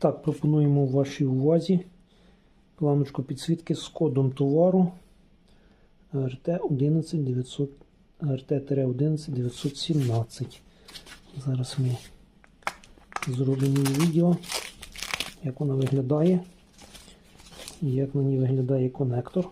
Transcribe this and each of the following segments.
Так, пропонуємо вашій увазі планочку підсвітки з кодом товару РТ 11900 РТ-11917. Зараз ми зробимо відео, як вона виглядає як на ній виглядає конектор.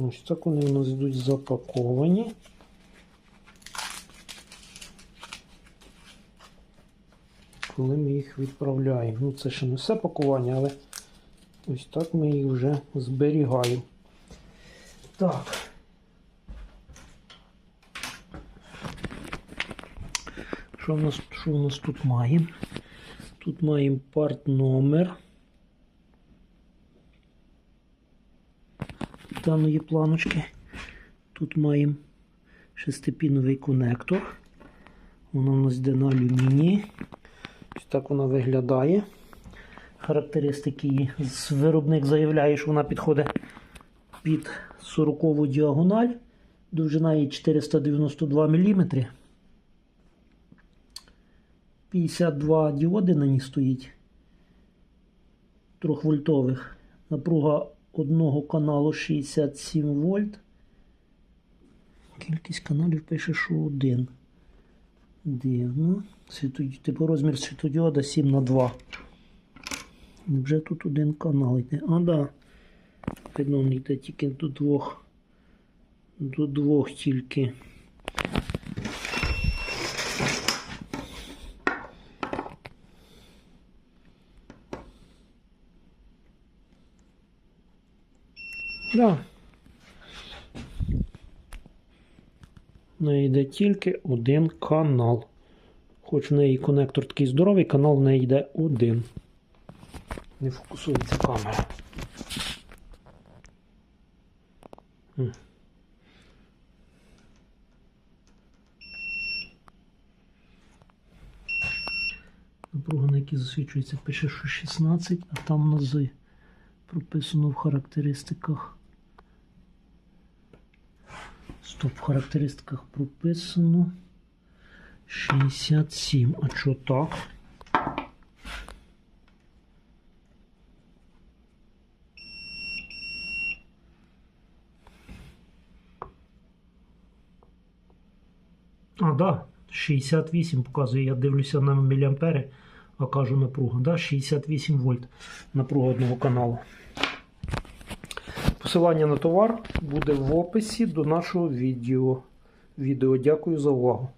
Ось так вони у нас йдуть запаковані. Коли ми їх відправляємо. Ну, це ще не все пакування, але ось так ми їх вже зберігаємо. Так. Що в нас, що в нас тут маємо? Тут маємо парт номер. Даної планочки. Тут маємо шестипіновий конектор. Воно у нас йде на алюмінії. Ось так вона виглядає. Характеристики її. Виробник заявляє, що вона підходить під 40 діагональ. Довжина її 492 мм. 52 діоди на ній стоїть. 3 вольтових. Напруга одного каналу 67 вольт. Кількість каналів пише, що один. Дивно. Типу розмір світодіода 7 на 2. Вже тут один канал йде. А, да. Видно, йде тільки до двох. До двох тільки. Да. Неї йде тільки один канал. Хоч в неї конектор такий здоровий, канал в неї йде один. Не фокусується камера. Напруга, на якій засвічується, пише, що 16, а там нази прописано в характеристиках. Стоп, в характеристиках прописано 67. А що так? А, да, 68 показує. Я дивлюся на міліампери, а кажу напруга. Да, 68 вольт напруга одного каналу. Посилання на товар буде в описі до нашого відео. відео. Дякую за увагу.